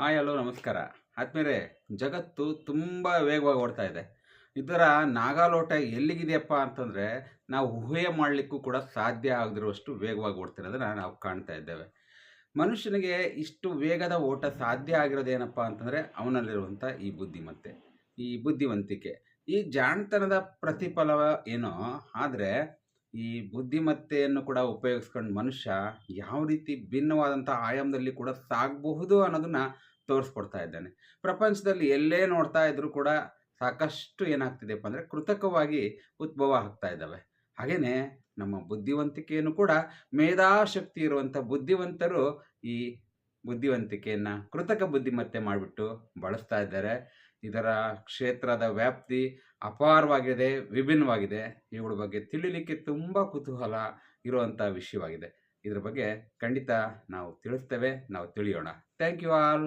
Hi, hello, ನಮಸ್ಕಾರ. ಆದ್ಮೇಲೆ ಜಗತ್ತು ತುಂಬ ವೇಗವಾಗಿ ಓಡ್ತಾ ಇದೆ. ಇದರ ನಾಗಾಲೋಟ ಎಲ್ಲಿಗಿದೆಯಪ್ಪ ಅಂತಂದರೆ, ನಾವು ಊಹೆ ಮಾಡಲಿಕ್ಕೂ ಕೂಡ ಸಾಧ್ಯ ಆಗದಿರುವಷ್ಟು ವೇಗವಾಗಿ ಓಡ್ತಿರೋದನ್ನು ನಾವು ಕಾಣ್ತಾ ಇದ್ದೇವೆ. ಮನುಷ್ಯನಿಗೆ ಇಷ್ಟು ವೇಗದ ಓಟ ಸಾಧ್ಯ ಆಗಿರೋದೇನಪ್ಪ ಅಂತಂದರೆ ಅವನಲ್ಲಿರುವಂಥ ಈ ಬುದ್ಧಿಮತ್ತೆ, ಈ ಬುದ್ಧಿವಂತಿಕೆ. ಈ ಜಾಣತನದ ಪ್ರತಿಫಲ ಏನೋ, ಆದರೆ ಈ ಬುದ್ಧಿಮತ್ತೆಯನ್ನು ಕೂಡ ಉಪಯೋಗಿಸ್ಕೊಂಡು ಮನುಷ್ಯ ಯಾವ ರೀತಿ ಭಿನ್ನವಾದಂಥ ಆಯಾಮದಲ್ಲಿ ಕೂಡ ಸಾಗಬಹುದು ಅನ್ನೋದನ್ನ ತೋರಿಸ್ಕೊಡ್ತಾ ಇದ್ದಾನೆ. ಪ್ರಪಂಚದಲ್ಲಿ ಎಲ್ಲೇ ನೋಡ್ತಾ ಇದ್ರೂ ಕೂಡ ಸಾಕಷ್ಟು ಏನಾಗ್ತಿದೆಯಪ್ಪ ಅಂದರೆ ಕೃತಕವಾಗಿ ಉದ್ಭವ ಆಗ್ತಾ ಇದ್ದಾವೆ. ಹಾಗೆಯೇ ನಮ್ಮ ಬುದ್ಧಿವಂತಿಕೆಯನ್ನು ಕೂಡ ಮೇಧಾಶಕ್ತಿ ಇರುವಂಥ ಬುದ್ಧಿವಂತರು ಈ ಬುದ್ಧಿವಂತಿಕೆಯನ್ನು ಕೃತಕ ಬುದ್ಧಿಮತ್ತೆ ಮಾಡಿಬಿಟ್ಟು ಬಳಸ್ತಾ ಇದ್ದಾರೆ. ಇದರ ಕ್ಷೇತ್ರದ ವ್ಯಾಪ್ತಿ ಅಪಾರವಾಗಿದೆ, ವಿಭಿನ್ನವಾಗಿದೆ. ಇವುಗಳ ಬಗ್ಗೆ ತಿಳಿಲಿಕ್ಕೆ ತುಂಬ ಕುತೂಹಲ ಇರುವಂಥ ವಿಷಯವಾಗಿದೆ. ಇದರ ಬಗ್ಗೆ ಖಂಡಿತ ನಾವು ತಿಳಿಸ್ತೇವೆ, ನಾವು ತಿಳಿಯೋಣ. Thank you all